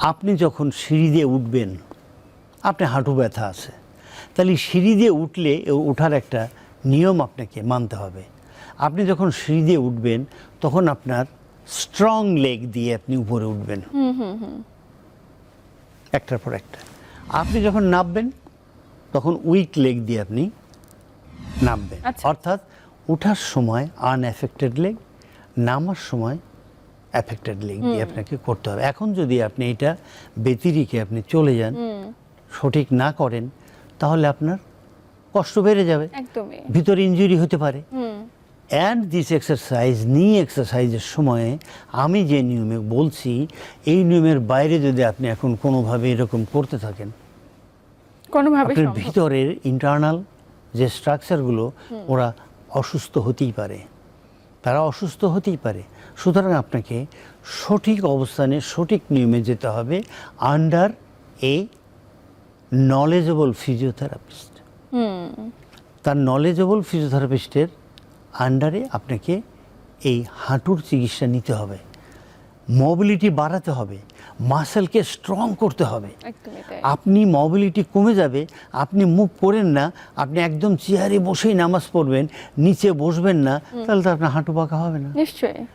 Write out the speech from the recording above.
আপনি যখন সিঁড়ি দিয়ে উঠবেন আপনি হাঁটু ব্যথা আছে। তাহলে সিঁড়ি দিয়ে উঠলে ওঠার একটা নিয়ম আপনাকে মানতে হবে। আপনি যখন সিঁড়ি দিয়ে উঠবেন তখন আপনার স্ট্রং লেগ দিয়ে আপনি উপরে উঠবেন। একটার পর একটা। আপনি যখন নামবেন তখন উইক লেগ দিয়ে আপনি নামবেন। আচ্ছা। অর্থাৎ ওঠার সময় আনএফেক্টেড লেগ নামার সময় অ্যাফেক্টেড লেগ দিয়ে আপনাকে করতে হবে। এখন যদি আপনি এটা ব্যতিরিকে আপনি চলে যান সঠিক না করেন তাহলে আপনার কষ্ট বেড়ে যাবে। ভিতরে ইনজুরি হতে পারে। অ্যান্ড দিস এক্সারসাইজ নি এক্সারসাইজের সময়ে আমি যে নিয়মে বলছি এই নিয়মের বাইরে যদি আপনি এখন কোনোভাবে এরকম করতে থাকেন কোনোভাবে আপনার ভিতরের ইন্টারনাল যে স্ট্রাকচারগুলো ওরা অসুস্থ হতেই পারে। তারা অসুস্থ হতেই পারে। সুতরাং আপনাকে সঠিক অবস্থানে সঠিক নিয়মে যেতে হবে আন্ডার এ নলেজেবল ফিজিওথেরাপিস্ট তার নলেজেবল ফিজিওথেরাপিস্টের আন্ডারে আপনাকে এই হাঁটুর চিকিৎসা নিতে হবে। মোবিলিটি বাড়াতে হবে মাসেলকে স্ট্রং করতে হবে। আপনি মোবিলিটি কমে যাবে আপনি মুখ করেন না আপনি একদম চেয়ারে বসেই নামাজ পড়বেন নিচে বসবেন না তাহলে তো আপনার হাঁটু পাকা হবে না। নিশ্চয়ই।